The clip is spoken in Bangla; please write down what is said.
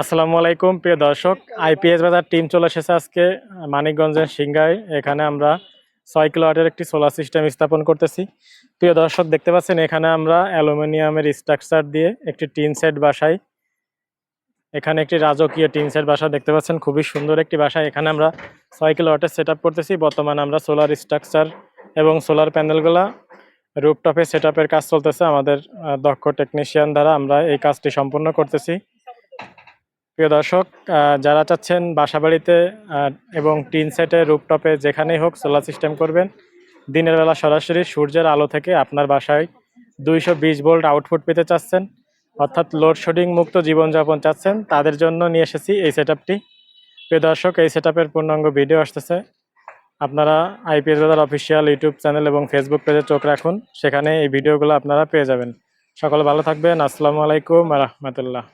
আসসালামু আলাইকুম, প্রিয় দর্শক। আইপিএস বাজার টিম চলে এসেছে আজকে, মানিকগঞ্জের সিংগায় এখানে আমরা ছয় কিলোওয়াটের একটি সোলার সিস্টেম স্থাপন করতেছি। প্রিয় দর্শক, দেখতে পাচ্ছেন, এখানে আমরা অ্যালুমিনিয়ামের স্ট্রাকচার দিয়ে একটি টিন সেট বাসাই। এখানে একটি রাজকীয় টিন সেট বাসা দেখতে পাচ্ছেন, খুবই সুন্দর একটি বাসা। এখানে আমরা ছয় কিলোওয়াটের সেট করতেছি। বর্তমানে আমরা সোলার স্ট্রাকচার এবং সোলার প্যানেলগুলা রুপটপে সেট কাজ চলতেছে। আমাদের দক্ষ টেকনিশিয়ান দ্বারা আমরা এই কাজটি সম্পন্ন করতেছি। প্রিয় দর্শক যারা চাচ্ছেন বাসাবাড়িতে এবং টিন সেটে রুপটপে যেখানেই হোক সোলার সিস্টেম করবেন, দিনের বেলা সরাসরি সূর্যের আলো থেকে আপনার বাসায় দুইশো বিশ ভোল্ট আউটপুট পেতে চাচ্ছেন, অর্থাৎ লোডশেডিং মুক্ত জীবনযাপন চাচ্ছেন, তাদের জন্য নিয়ে এসেছি এই সেট প্রিয় দর্শক, এই সেট পূর্ণাঙ্গ ভিডিও আসতেছে। আপনারা IPS Bazar official YouTube channel এবং ফেসবুক পেজে চোখ রাখুন, সেখানে এই ভিডিওগুলো আপনারা পেয়ে যাবেন। সকলে ভালো থাকবেন। আসসালামু আলাইকুম রহমতুল্লাহ।